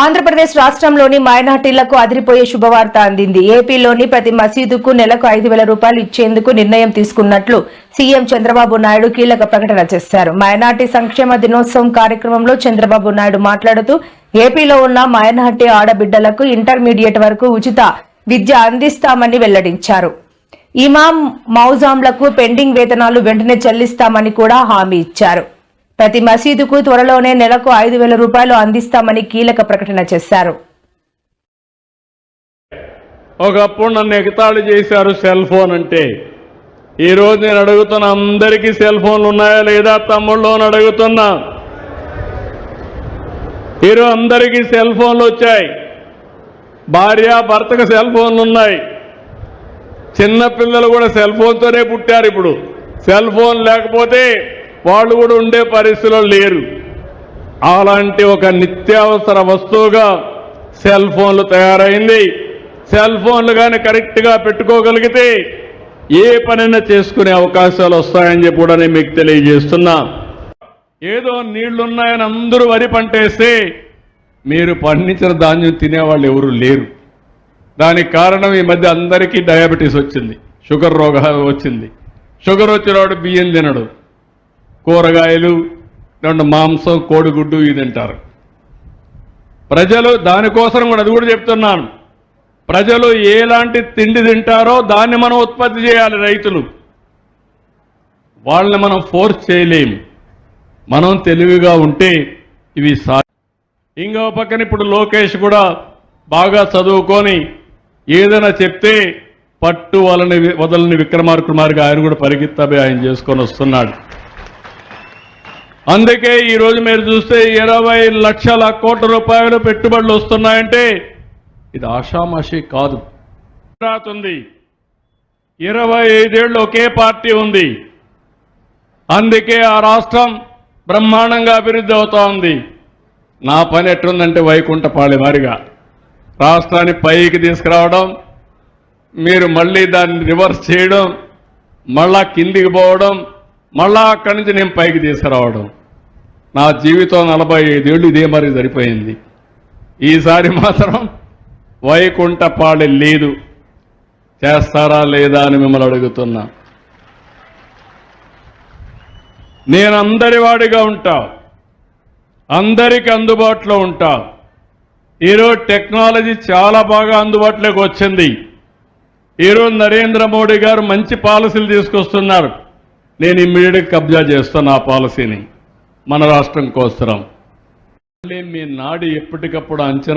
ఆంధ్రప్రదేశ్ రాష్ట్రంలోని మైనార్టీలకు అదిరిపోయే శుభవార్త అందింది. ఏపీలోని ప్రతి మసీదుకు నెలకు ఐదు వేల రూపాయలు ఇచ్చేందుకు నిర్ణయం తీసుకున్నట్లు సీఎం చంద్రబాబు నాయుడు కీలక ప్రకటన చేశారు. మైనార్టీ సంక్షేమ దినోత్సవం కార్యక్రమంలో చంద్రబాబు నాయుడు మాట్లాడుతూ ఏపీలో ఉన్న మైనార్టీ ఆడబిడ్డలకు ఇంటర్మీడియట్ వరకు ఉచిత విద్య అందిస్తామని వెల్లడించారు. ఇమాం మౌజాంలకు పెండింగ్ వేతనాలు వెంటనే చెల్లిస్తామని కూడా హామీ ఇచ్చారు. ప్రతి మసీదుకు త్వరలోనే నెలకు ఐదు వేల రూపాయలు అందిస్తామని కీలక ప్రకటన చేశారు. ఒకప్పుడు నన్ను ఎగతాళి చేశారు సెల్ ఫోన్ అంటే. ఈరోజు నేను అడుగుతున్న అందరికీ సెల్ ఫోన్లు ఉన్నాయా లేదా తమ్ముళ్ళు అని అడుగుతున్నా. ఈరోజు అందరికీ సెల్ ఫోన్లు వచ్చాయి. భార్య భర్తకు సెల్ ఫోన్లు ఉన్నాయి. చిన్నపిల్లలు కూడా సెల్ ఫోన్తోనే పుట్టారు ఇప్పుడు. సెల్ ఫోన్ లేకపోతే వాళ్ళు కూడా ఉండే పరిస్థితిలో లేరు. అలాంటి ఒక నిత్యావసర వస్తువుగా సెల్ ఫోన్లు తయారైంది. సెల్ ఫోన్లు కానీ కరెక్ట్గా పెట్టుకోగలిగితే ఏ పనైనా చేసుకునే అవకాశాలు వస్తాయని చెప్పి కూడా నేను మీకు తెలియజేస్తున్నా. ఏదో నీళ్ళున్నాయని అందరూ వరి పంటేస్తే మీరు పండించిన ధాన్యం తినేవాళ్ళు ఎవరు లేరు. దానికి కారణం ఈ మధ్య అందరికీ డయాబెటీస్ వచ్చింది. షుగర్ రోగం వచ్చింది. షుగర్ వచ్చినవాడు బియ్యం తినడు. కూరగాయలు రెండు మాంసం కోడిగుడ్డు ఇది తింటారు. ప్రజలు దానికోసం కూడా అది కూడా చెప్తున్నాను. ప్రజలు ఎలాంటి తిండి తింటారో దాన్ని మనం ఉత్పత్తి చేయాలి రైతులు. వాళ్ళని మనం ఫోర్స్ చేయలేం మనం తెలివిగా ఉంటే ఇవి సా ఇంకో పక్కన ఇప్పుడు లోకేష్ కూడా బాగా చదువుకొని ఏదైనా చెప్తే పట్టు వలని వదలని విక్రమార్కుడు మారిగా ఆయన కూడా పరిగెత్తాబే ఆయన చేసుకొని వస్తున్నాడు. అందుకే ఈరోజు మీరు చూస్తే ఇరవై లక్షల కోట్ల రూపాయలు పెట్టుబడులు వస్తున్నాయంటే ఇది ఆషామాషి కాదు. గుజరాత్ ఉంది ఇరవై ఐదేళ్ళు ఒకే పార్టీ ఉంది. అందుకే ఆ రాష్ట్రం బ్రహ్మాండంగా అభివృద్ధి అవుతా ఉంది. నా పని ఎట్లుందంటే వైకుంఠపాళి మారిగా రాష్ట్రాన్ని పైకి తీసుకురావడం మీరు మళ్ళీ దాన్ని రివర్స్ చేయడం మళ్ళా కిందికి పోవడం మళ్ళా అక్కడి నుంచి నేను పైకి తీసుకురావడం. నా జీవితం నలభై ఐదేళ్ళు ఇదే మరి సరిపోయింది. ఈసారి మాత్రం వైకుంఠపాళి లేదు. చేస్తారా లేదా అని మిమ్మల్ని అడుగుతున్నా. నేను అందరి వాడిగా ఉంటా. అందరికి అందుబాటులో ఉంటా. ఈరోజు టెక్నాలజీ చాలా బాగా అందుబాటులోకి వచ్చింది. ఈరోజు నరేంద్ర మోడీ గారు మంచి పాలసీలు తీసుకొస్తున్నారు. నేను ఇమ్మీడియట్గా కబ్జా చేస్తాను ఆ పాలసీని మన రాష్ట్రం కోసరం. మళ్ళీ మీ నాడి ఎప్పటికప్పుడు అంచనా